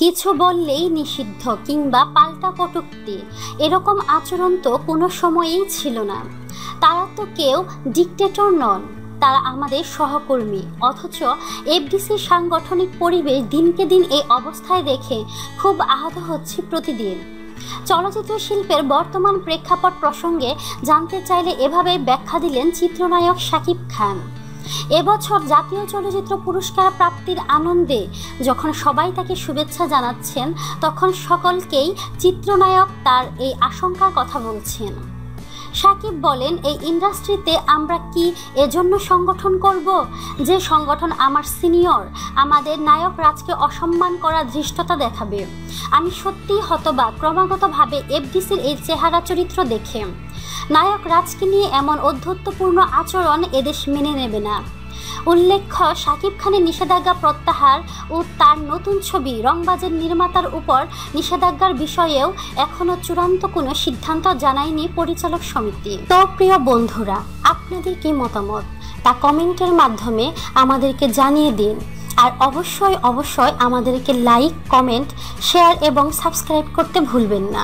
কিছু বললেই নিষিদ্ধ কিংবা পাল্টা কটুক্তি। এরকম আচরণ তো কোনো সময়েই ছিল না। তারা তো কেউ ডিকটেটর নন, তারা আমাদের সহকর্মী। অথচ এফডিসি সাংগঠনিক পরিবেশ দিনকে দিন এই অবস্থায় দেখে খুব আহত হচ্ছি প্রতিদিন। চলচ্চিত্র শিল্পের বর্তমান প্রেক্ষাপট প্রসঙ্গে জানতে চাইলে এভাবে ব্যাখ্যা দিলেন চিত্রনায়ক শাকিব খান। এবছর জাতীয় চলচ্চিত্র পুরস্কার প্রাপ্তির আনন্দে যখন সবাই তাকে শুভেচ্ছা জানাচ্ছেন, তখন সকলকেই চিত্রনায়ক তার এই আশঙ্কার কথা বলছেন। সাকিব বলেন, এই ইন্ডাস্ট্রিতে আমরা কি এজন্য সংগঠন করব? যে সংগঠন আমার সিনিয়র, আমাদের নায়ক রাজকে অসম্মান করা ধৃষ্টতা দেখাবে। আমি সত্যিই হতবাক। ক্রমাগতভাবে এফডিসির এই চেহারা চরিত্র দেখে। নায়ক রাজকে নিয়ে এমন অধ্যত্বপূর্ণ আচরণ এদেশ মেনে নেবে না। উল্লেখ্য, শাকিব খানের নিষেধাজ্ঞা প্রত্যাহার ও তার নতুন ছবি রংবাজের নির্মাতার উপর নিষেধাজ্ঞার বিষয়েও এখনও চূড়ান্ত কোনো সিদ্ধান্ত জানায়নি পরিচালক সমিতি। তো প্রিয় বন্ধুরা, আপনাদের কি মতামত? তা কমেন্টের মাধ্যমে আমাদেরকে জানিয়ে দিন। আর অবশ্যই অবশ্যই আমাদেরকে লাইক, কমেন্ট, শেয়ার এবং সাবস্ক্রাইব করতে ভুলবেন না।